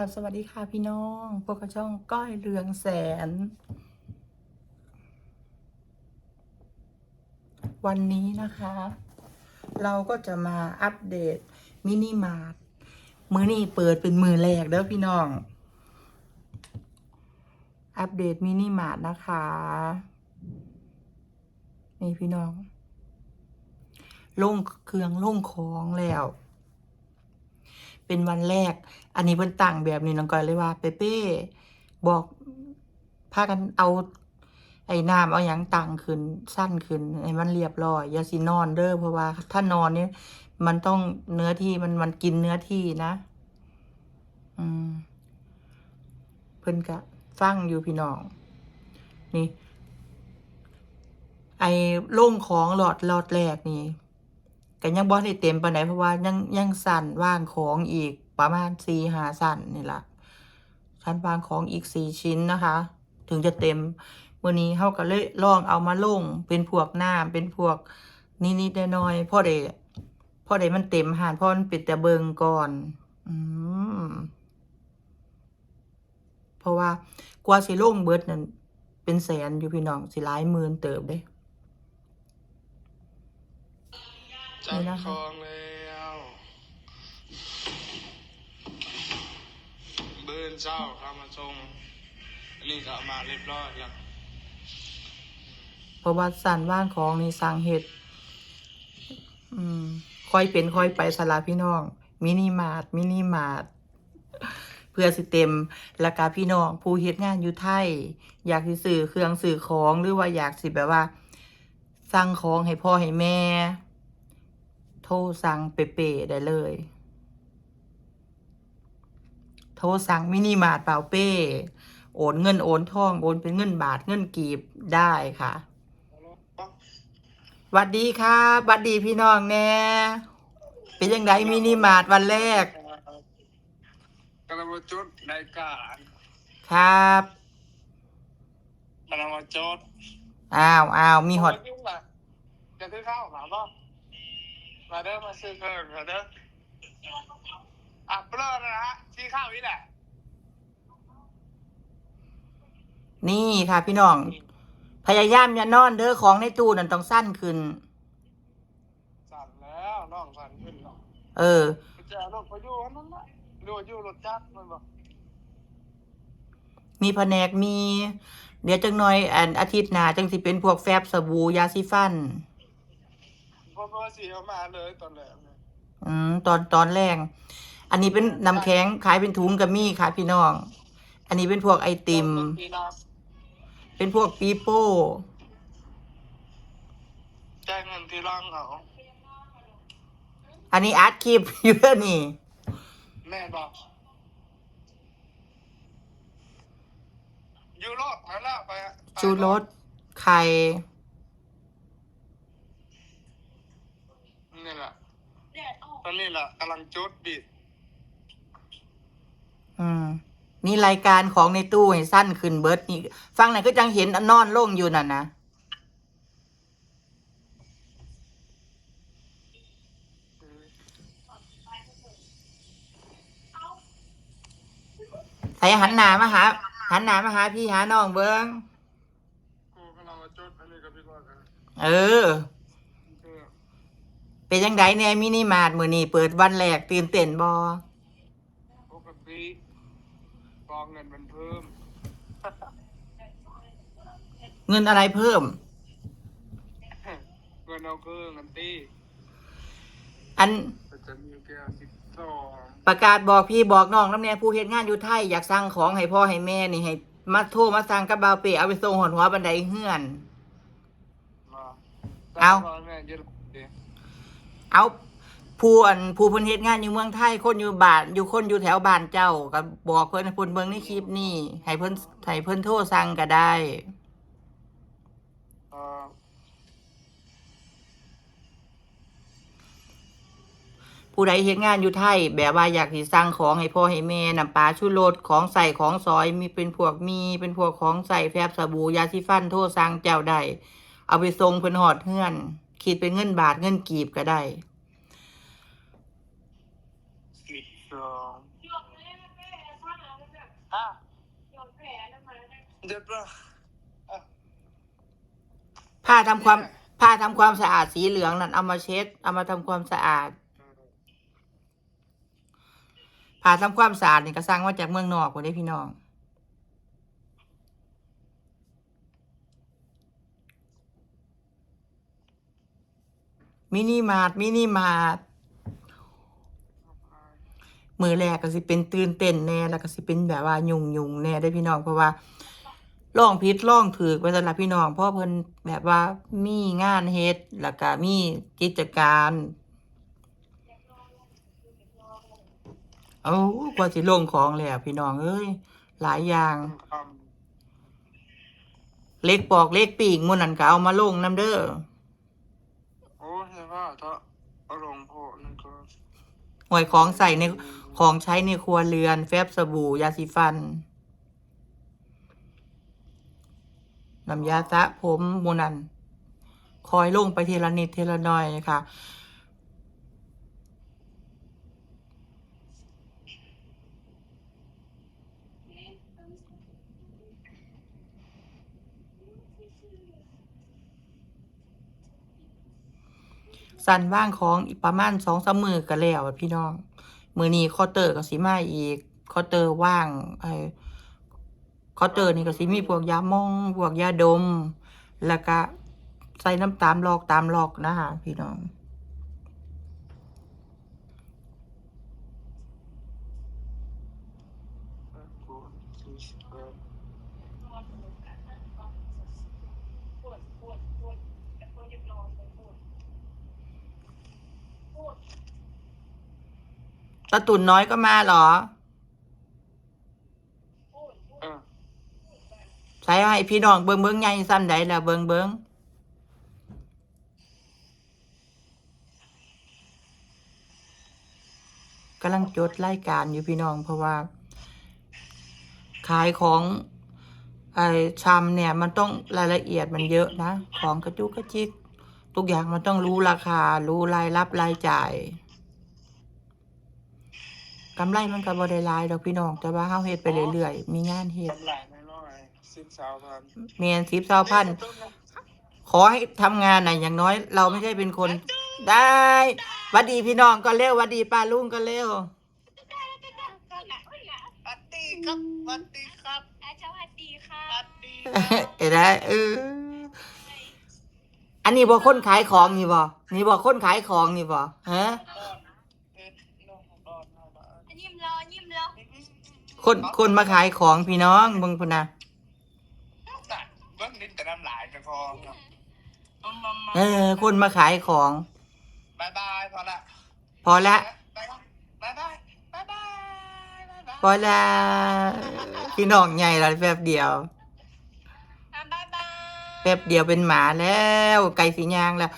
ค่ะ สวัสดีค่ะพี่น้องพวกกระช่องก้อยเรืองแสน วันนี้นะคะ เราก็จะมาอัปเดตมินิมาร์ทมือนี้เปิดเป็นมือแรกเด้อพี่น้อง อัปเดตมินิมาร์ทนะคะ นี่พี่น้องลงเครื่องลงของแล้ว เป็นวันแรก อันนี้เพิ่นตั้งแบบนี้น้องก้อยเลยว่า เปเป้บอกพากันเอา ไอ้น้ำเอาหยังตั้งขึ้นสั้นขึ้นให้มันเรียบร้อยอย่าสินอนเด้อเพราะว่า ถ้านอนเนี่ยมันต้องเนื้อที่มันมันกินเนื้อที่นะ อืม เพิ่นกะฟังอยู่พี่น้อง นี่ ไอ้โล่งของหลอดหลอดแรกนี่ ก็ยังบ่ได้เต็มปานใดเพราะว่ายังยังสั่นว่างของอีกประมาณสี่หาสั่นนี่ละชั้นวางของอีกสี่ชิ้นนะคะ ถึงจะเต็มวันนี้เฮาก็เลยลองเอามาลงเป็นพวกน้ำเป็นพวกนิดๆน้อยๆพ่อได้พ่อได้มันเต็มหานพ่อมันปิดแต่เบิงก่อน อืมเพราะว่ากว่าสิลงเบิดนั่นเป็นแสนอยู่พี่น้องสิหลายหมื่นเติบเด้ จัดนี่นะคะคองแล้วเบิร์นเช้าเข้ามาส่งอันนี้ก็เอามาเรียบร้อยแล้วเพราะว่าสันว่างของนี่สร้างเห็ดอืมค่อยเป็นค่อยไปสลาพี่น้อง มินิมาร์ทมินิมาร์ทเพื่อสิเต็มราคาพี่น้อง ผู้เฮ็ดงานอยู่ไทย อยากสิซื้อเครื่องซื้อของหรือว่าอยากสิแบบว่าสั่งของให้พ่อให้แม่ โทรสั่งเปเปๆได้เลย โทรสั่งมินิมาร์ทเปล่าเป้ โอนเงินโอนทอง โอนเป็นเงินบาทเงินกีบได้ค่ะหวัดดีครับหวัดดีพี่น้องแน่เป็นยังไงมินิมาร์ทวันแรกกำลังมาจุดรายการครับกำลังมาจุดอ้าวอ้าวมีฮอตยุ่งอะจะซื้อข้าวหาป่ะ มาเด้อมาซื้อเครื่องมาเด้ออะเปลือกนะฮะซื้อข้าวนี่แหละนี่ค่ะพี่น้อง พยายามอย่านอนเด้อของในตู้นั่นต้องสั้นขึ้น สั่นแล้วน้องสั่นขึ้นแล้วเออจะเอารถไปอยู่อันนั้นละหรือว่าอยู่รถจักรมันบอกมีแผนกมี เดี๋ยวจังหน่อยอันอาทิตย์หน้าจังสิเป็นพวกแฟบสบู่ยาสีฟันเพราะว่าสีเอามาเลยตอนแรกเนี่ยอืมตอนตอนแรก อันนี้เป็นน้ำแข็งขายเป็นถุงกับมี่ค่ะพี่น้อง อันนี้เป็นพวกไอติมพี่น้องเป็นพวกปีโป้แจ้งเงินที่ร่างเขาอันนี้อาร์ตคลิปอยู่เด้อนี่ แม่บอกอยู่รถมาแล้วไปอะไปชูรสไข่ นี่แหละตอนนี้แหละกำลังจุดบิดอืมนี่รายการของในตู้ให้สั้นขึ้นเบิร์ดนี่ฟังไหนก็จังเห็นนอนโล่งอยู่น่ะนะใส่หันหนามาหาหันหนามาหาพี่หาน้องเบิ้งกูกำลังมาจุดอันนี้กับพี่ก้อยกันเออเออ เป็นยังไงแน่มินิมาร์ทมือนี่เปิดวันแรกตื่นเต้นบอปกติกองเงินมันเพิ่ม เงินอะไรเพิ่ม เงินเอาคือเงินตีอันก็จะมีแก้วสิบสองประกาศบอกพี่บอกน้องน้ำแน่ผู้เฮ็ดงานอยู่ไทยอยากสั่งของให้พ่อให้แม่นี่ให้มาโทรมาสั่งกับบาวเปเอาไปส่งหอนหัวบันไดเฮือนมาเอาตนแม่ยืดเดียว เอาผู้อันผู้เพิ่นเฮ็ดงานอยู่เมืองไทยคนอยู่บ้านอยู่คนอยู่แถวบ้านเจ้าก็บอกเพิ่นให้เพิ่นเบิ่งในคลิปนี้ให้เพิ่นให้เพิ่นโทรสั่งก็ได้เอ่อผู้ใดเฮ็ดงานอยู่ไทย แบบว่าอยากสิสั่งของให้พ่อให้แม่น้ำปลาชูรสของใส่ของซอยมีเป็นพวกมีเป็นพวกของใส่แฟบสบู่ยาสีฟันโทรสั่งเจ้าได้เอาไปส่งเพิ่นฮอดเฮือน คิดเป็นเงินบาทเงินกีบก็ได้สิบสองอะเดี๋ยวเปล่าอะผ้าทำความผ้าทำความสะอาดสีเหลืองนั่นเอามาเช็ด เอามาทำความสะอาดผ้าทำความสะอาดนี่ก็สร้างมาจากเมืองนอกคนได้พี่น้อง มินิมาร์ทมินิมาร์ทมือแรกก็สิเป็นตื่นเต้นแน่แล้วก็สิเป็นแบบว่ายุ่งยุ่งๆแน่ได้อพี่น้องเพราะว่าล่องพิษล่องถือไปสำหรับพี่น้องเพราะเพิ่นแบบว่ามีงานเฮ็ดแล้วก็มีกิจการเอากว่าสิลงของแล้วพี่น้องเอ้ยหลายอย่างคเล็กปอกเล็กปีกหมุ่นนั่นก็เอามาลงน้ำเด้อำโข้าวถ้าเอาลงโพะนั่นก็หวยของใส่ในของใช้ในครัวเรือน แฟบสบู่ยาสีฟันน้ำยาสระผมหมูนัน คอยลงไปเทละนิดเทละหน่อยนะคะ สันว่างของอีกประมาณสองสามมือก็แล้วพี่น้อง มือนี้คอเตอร์ก็สิมาอีกคอเตอร์ว่างไอ้คอเตอร์นี่ก็สิมีพวกยาหมองพวกยาดม แล้วก็ใส่น้ำตาลลอกตามลอกนะคะพี่น้องอ ตะตุ่นน้อยก็มาเหรอใส่ให้พี่น้องเบิงเบิงใหญ่ซ้ำใดล้วเบิงเบิงกำลังจดรายการอยู่พี่น้องเพราะว่า ขายของไอ้ชำเนี่ย มันต้องรายละเอียดมันเยอะนะ ของกระจุกกระจิก ทุกอย่างมันต้องรู้ราคา รู้รายรับรายจ่ายกำไรมันก็บ่ได้หลายดอกพี่น้อง แต่ว่าเฮาเฮ็ดไปเรื่อยๆมีงานเฮ็ดกำไรไม่น้อยสิบสามพันเมียนสิบเท่าพันขอให้ทำงานน่ะอย่างน้อย เราไม่ใช่เป็นคน ได้หวัดดีพี่น้องก็เร็วหวัดดีป้าลุงก็เร็วสวัสดีครับสวัสดีครับอาสวัสดีค่ะสวัสดีเอ้ยได้เออ อันนี้บอกคนขายของนี่บ่นี่บอกคนขายของนี่บ่ฮะเอ็ดน้องดอนเอามายิ้มรอยิ้มรอคนคนมาขายของพี่น้องเบิ่งพุ่นน่ะน่ะเบิ้งนิดแต่น้ำลายจะพอเนาะมามามาเออ คนมาขายของบายบายพอละพอละบายบายบายบายบายบายบาย พอละพี่น้องใหญ่ละแป๊บเดียว ป๊บเดียวเป็นหมาแล้วไก่สียางแล้ว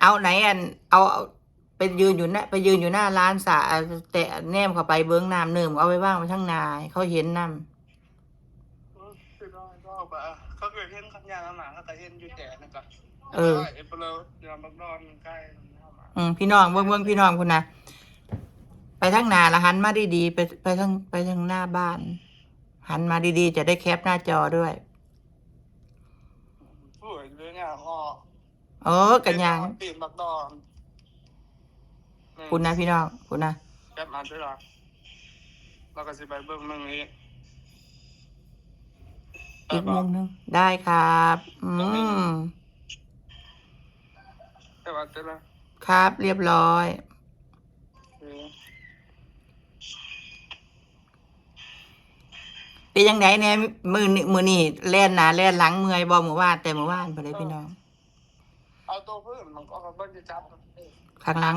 เอาไหนอันเอาเอาไปยืนอยู่หน้าไปยืนอยู่หน้าร้านสาแต่แนมเข้าไปเบิ้งน้ำเนิ่มเอาไว้ว่างไว้ทั้งนาย เขาเห็นน้คือน้อยก็แบบเขาเคยเห็นขันยางหมาเขาเคยเห็นอยู่แต่นั่นก็เออเอฟเลอยามบักนอนใกล้เข้ามาำอืมพี่น้องเบิ้งเบิ้งพี่น้องคุณนะไปทั้งนาละหันมาดีๆไปไปทั้งไปทั้งหน้าบ้าน หันมาดีๆ จะได้แคปหน้าจอด้วยสวย เลยเนี่ยอ๋อโอ้กันยังตีนบักนอนคุณนะพี่น้องคุณนะแคปมาด้วยหรอเราก็สิไปเบิ่งเมืองนี้อีกมุมหนึงได้ครับอืมแต่ว่าจะละครับเรียบร้อย เออเป็นยังไงเนี่ยมือนี่มือนี่แล่นหนาแล่นหลังเมื่อยบ่เมื่อวานแต่เมื่อวานไปเลยพี่น้อง เอาตัวพื้นมันก็เบิ่งจะจับข้างหลัง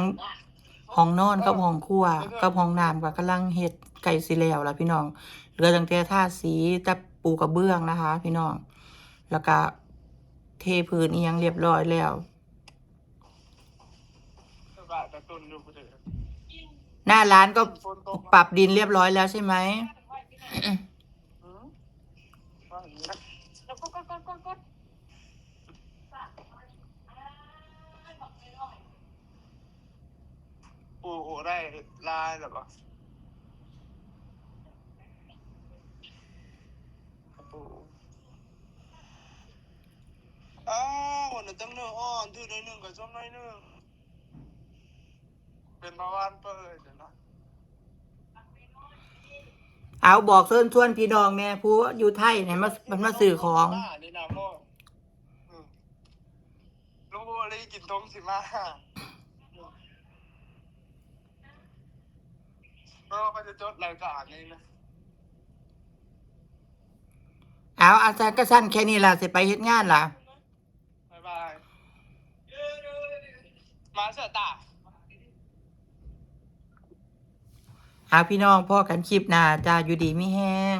ห้องนอนกับห้องครัวกับห้องน้ำก็กำลังเฮ็ดไก่สีแล้วล่ะพี่น้องเหลือตั้งแต่ทาสีแต่ปูกระเบื้องนะคะ พี่น้อง แล้วก็เทพื้นอีหยังเรียบร้อยแล้วสบายแต่ต้นอยู่บ่ได้หน้าร้านก็ฝนตกปรับดินเรียบร้อยแล้วใช่ไหม ได้ลายหรอปะอ้าวคนตั้งเนื้ออ่อนทื่ได้หนึ่งกับช่อได้หนึ่งเป็นปรวันเปิดเนะเอาบอกเชิญชวนพี่น้องแม่ผู้อยู่ไทยเนี่ยมามันมาสื่อของลูกว่าได้กินท้องสิมา เพราะว่ามันจะจดรายการนี้นะเอาอาจารย์ก็สั้นแค่นี้ล่ะสิไปเฮ็ดงานล่ะบายบายมาเสือตาหาพี่น้องพ่อกันคลิปหน้าจ้าอยู่ดีไม่แห้ง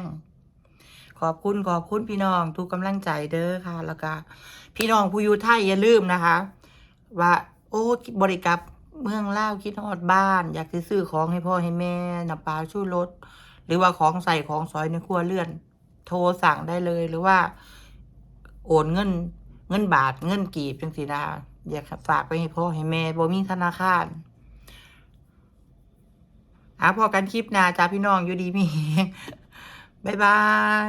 ขอบคุณขอบคุณพี่น้องทุกกำลังใจเด้อค่ะ แล้วก็พี่น้องผู้อยู่ไทยอย่าลืมนะคะ ว่า โอ้บริกรับ เมืองเล่าคิดฮอดบ้าน อยากซื้อของให้พ่อให้แม่น้ำปลาชูรสหรือว่าของใส่ของซอยในครัวเรือน โทรสั่งได้เลยหรือว่า โอนเงิน เงินบาทเงินกีบจังสีดาอยากฝากไปให้พ่อให้แม่บ่มีธนาคารอะพอกันคลิปนาจ้าพี่น้องอยู่ดีมีบ๊ายบา